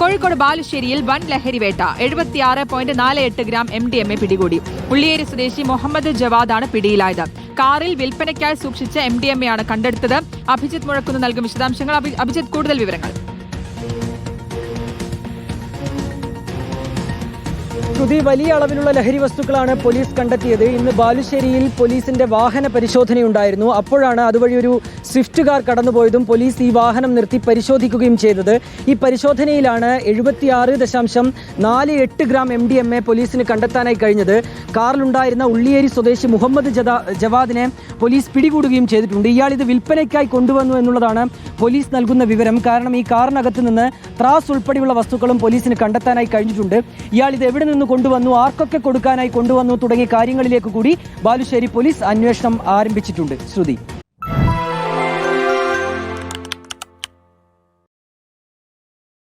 കോഴിക്കോട് ബാലുശ്ശേരിയിൽ വൻ ലഹരിവേട്ട എഴുപത്തിയാറ് പോയിന്റ് നാല് എട്ട് gram M D M A പിടികൂടി. ഉള്ളിയേരി സ്വദേശി മുഹമ്മദ് ജവാദാണ് പിടിയിലായത്. കാറിൽ വിൽപ്പനയ്ക്കായി സൂക്ഷിച്ച എം ഡി എം എ ആണ് കണ്ടെടുത്തത്. അഭിജിത്ത് മുഴക്കുന്ന് നൽകും വിശദാംശങ്ങൾ. അഭി- അഭിജിത്ത് കൂടുതൽ വിവരങ്ങൾ. ശ്രുതി വലിയ അളവിലുള്ള ലഹരി വസ്തുക്കളാണ് പോലീസ് കണ്ടെത്തിയത്. ഇന്ന് ബാലുശ്ശേരിയിൽ പോലീസിന്റെ വാഹന പരിശോധനയുണ്ടായിരുന്നു. അപ്പോഴാണ് അതുവഴി ഒരു സ്വിഫ്റ്റ് കാർ കടന്നുപോയതും പോലീസ് ഈ വാഹനം നിർത്തി പരിശോധിക്കുകയും ചെയ്തത്. ഈ പരിശോധനയിലാണ് എഴുപത്തിയാറ് ദശാംശം നാല് എട്ട് gram M D M A പോലീസിന് കണ്ടെത്താനായി കഴിഞ്ഞത്. കാറിലുണ്ടായിരുന്ന ഉള്ളിയേരി സ്വദേശി മുഹമ്മദ് ജവാദിനെ പോലീസ് പിടികൂടുകയും ചെയ്തിട്ടുണ്ട്. ഇയാൾ ഇത് വിൽപ്പനയ്ക്കായി കൊണ്ടുവന്നു എന്നുള്ളതാണ് പോലീസ് നൽകുന്ന വിവരം. കാരണം ഈ കാറിനകത്ത് നിന്ന് ത്രാസ് ഉൾപ്പെടെയുള്ള വസ്തുക്കളും പോലീസിന് കണ്ടെത്താനായി കഴിഞ്ഞിട്ടുണ്ട്. ഇയാൾ ഇത് എവിടെ നിന്ന് കൊണ്ടുവന്നു ആർക്കൊക്കെ കൊടുക്കാനായി കൊണ്ടുവന്നു തുടങ്ങിയ കാര്യങ്ങളിലേക്ക് കൂടി ബാലുശ്ശേരി പോലീസ് അന്വേഷണം ആരംഭിച്ചിട്ടുണ്ട്. ശ്രുതി.